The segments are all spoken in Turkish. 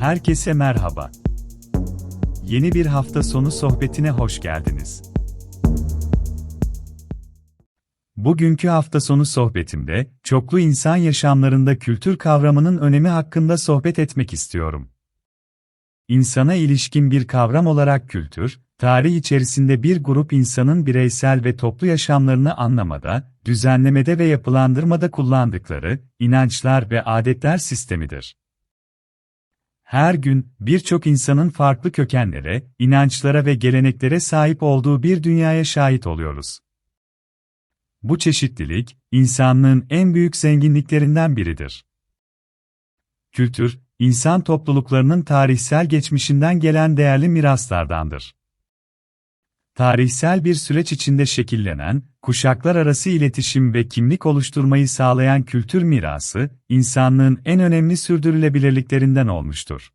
Herkese merhaba. Yeni bir hafta sonu sohbetine hoş geldiniz. Bugünkü hafta sonu sohbetimde, çoklu insan yaşamlarında kültür kavramının önemi hakkında sohbet etmek istiyorum. İnsana ilişkin bir kavram olarak kültür, tarih içerisinde bir grup insanın bireysel ve toplu yaşamlarını anlamada, düzenlemede ve yapılandırmada kullandıkları inançlar ve adetler sistemidir. Her gün birçok insanın farklı kökenlere, inançlara ve geleneklere sahip olduğu bir dünyaya şahit oluyoruz. Bu çeşitlilik, insanlığın en büyük zenginliklerinden biridir. Kültür, insan topluluklarının tarihsel geçmişinden gelen değerli miraslardandır. Tarihsel bir süreç içinde şekillenen, kuşaklar arası iletişim ve kimlik oluşturmayı sağlayan kültür mirası, insanlığın en önemli sürdürülebilirliklerinden olmuştur.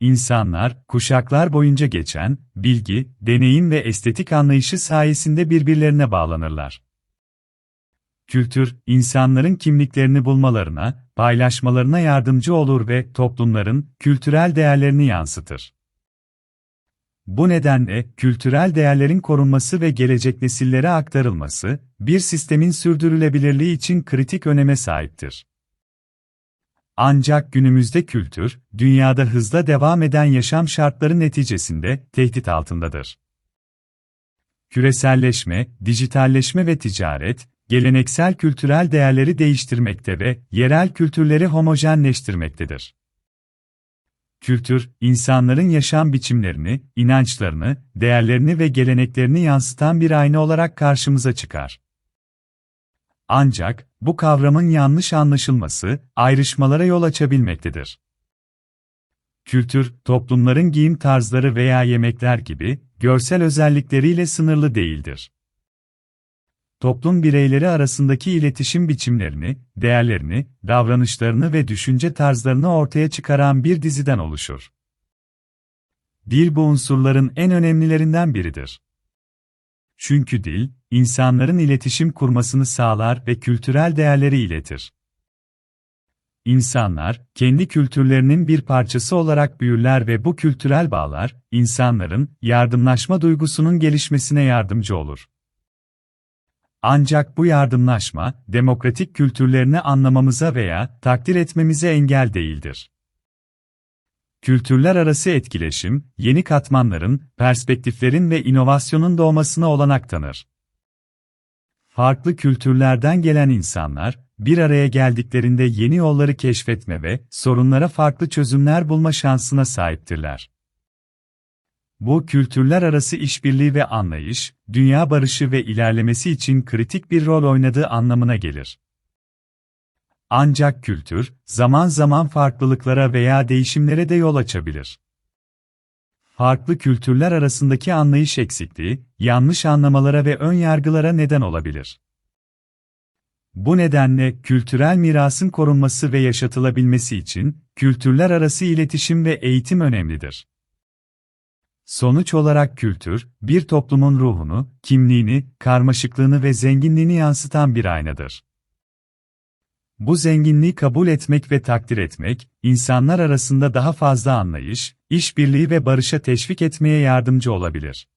İnsanlar, kuşaklar boyunca geçen, bilgi, deneyim ve estetik anlayışı sayesinde birbirlerine bağlanırlar. Kültür, insanların kimliklerini bulmalarına, paylaşmalarına yardımcı olur ve toplumların kültürel değerlerini yansıtır. Bu nedenle kültürel değerlerin korunması ve gelecek nesillere aktarılması bir sistemin sürdürülebilirliği için kritik öneme sahiptir. Ancak günümüzde kültür, dünyada hızla devam eden yaşam şartları neticesinde tehdit altındadır. Küreselleşme, dijitalleşme ve ticaret, geleneksel kültürel değerleri değiştirmekte ve yerel kültürleri homojenleştirmektedir. Kültür, insanların yaşam biçimlerini, inançlarını, değerlerini ve geleneklerini yansıtan bir ayna olarak karşımıza çıkar. Ancak, bu kavramın yanlış anlaşılması, ayrışmalara yol açabilmektedir. Kültür, toplumların giyim tarzları veya yemekler gibi, görsel özellikleriyle sınırlı değildir toplum bireyleri arasındaki iletişim biçimlerini, değerlerini, davranışlarını ve düşünce tarzlarını ortaya çıkaran bir diziden oluşur. Dil bu unsurların en önemlilerinden biridir. Çünkü dil, insanların iletişim kurmasını sağlar ve kültürel değerleri iletir. İnsanlar, kendi kültürlerinin bir parçası olarak büyürler ve bu kültürel bağlar, insanların yardımlaşma duygusunun gelişmesine yardımcı olur. Ancak bu yardımlaşma, demokratik kültürlerini anlamamıza veya takdir etmemize engel değildir. Kültürler arası etkileşim, yeni katmanların, perspektiflerin ve inovasyonun doğmasına olanak tanır. Farklı kültürlerden gelen insanlar, bir araya geldiklerinde yeni yolları keşfetme ve sorunlara farklı çözümler bulma şansına sahiptirler. Bu kültürler arası işbirliği ve anlayış, dünya barışı ve ilerlemesi için kritik bir rol oynadığı anlamına gelir. Ancak kültür, zaman zaman farklılıklara veya değişimlere de yol açabilir. Farklı kültürler arasındaki anlayış eksikliği, yanlış anlamalara ve ön yargılara neden olabilir. Bu nedenle kültürel mirasın korunması ve yaşatılabilmesi için kültürler arası iletişim ve eğitim önemlidir. Sonuç olarak kültür, bir toplumun ruhunu, kimliğini, karmaşıklığını ve zenginliğini yansıtan bir aynadır. Bu zenginliği kabul etmek ve takdir etmek, insanlar arasında daha fazla anlayış, işbirliği ve barışa teşvik etmeye yardımcı olabilir.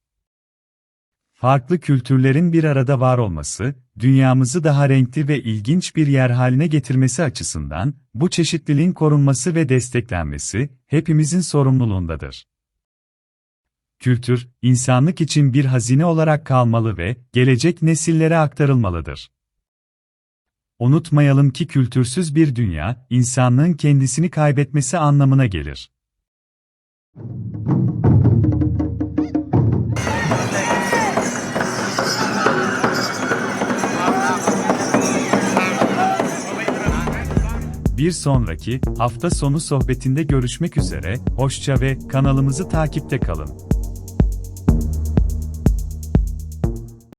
Farklı kültürlerin bir arada var olması, dünyamızı daha renkli ve ilginç bir yer haline getirmesi açısından, bu çeşitliliğin korunması ve desteklenmesi, hepimizin sorumluluğundadır kültür, insanlık için bir hazine olarak kalmalı ve gelecek nesillere aktarılmalıdır. Unutmayalım ki kültürsüz bir dünya, insanlığın kendisini kaybetmesi anlamına gelir. Bir sonraki hafta sonu sohbetinde görüşmek üzere, hoşça ve kanalımızı takipte kalın.